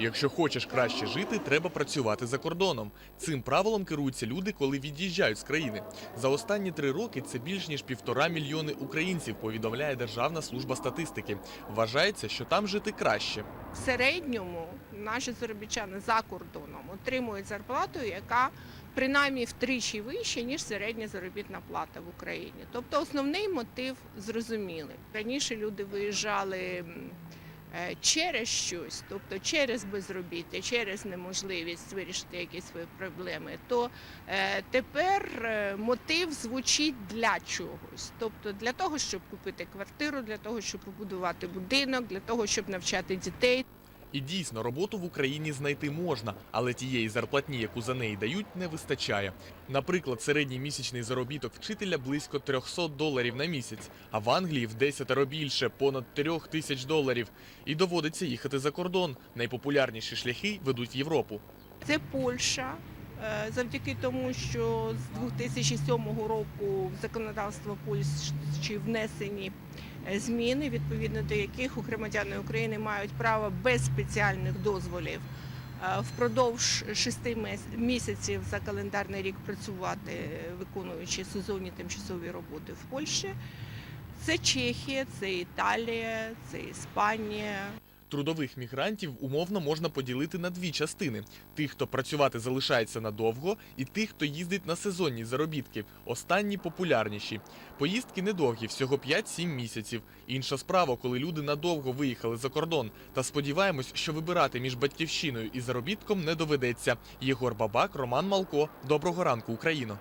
Якщо хочеш краще жити, треба працювати за кордоном. Цим правилом керуються люди, коли від'їжджають з країни. За останні три роки це більш ніж півтора мільйони українців, повідомляє Державна служба статистики. Вважається, що там жити краще. В середньому наші заробітчани за кордоном отримують зарплату, яка принаймні втричі вища, ніж середня заробітна плата в Україні. Тобто основний мотив зрозумілий. Раніше люди виїжджали через щось, тобто через безробіття, через неможливість вирішити якісь свої проблеми, то е, тепер е, мотив звучить для чогось. Тобто для того, щоб купити квартиру, для того, щоб побудувати будинок, для того, щоб навчати дітей. І дійсно, роботу в Україні знайти можна, але тієї зарплатні, яку за неї дають, не вистачає. Наприклад, середній місячний заробіток вчителя близько 300 доларів на місяць, а в Англії в 10 більше понад 3 тисяч доларів. І доводиться їхати за кордон. Найпопулярніші шляхи ведуть в Європу. Це Польща. Е, Завдяки тому, що з 2007 року в законодавство Польщі внесені зміни, відповідно до яких у громадяни України мають право без спеціальних дозволів е, впродовж шести місяців за календарний рік працювати, виконуючи сезонні тимчасові роботи в Польщі. Це Чехія, це Італія, це Іспанія. Трудових мігрантів умовно можна поділити на дві частини: тих, хто працювати залишається надовго, і тих, хто їздить на сезонні заробітки. Останні популярніші. Поїздки недовгі, всього 5-7 місяців. Інша справа, коли люди надовго виїхали за кордон. Та сподіваємось, що вибирати між батьківщиною і заробітком не доведеться. Єгор Бабак, Роман Малко. Доброго ранку, Україно.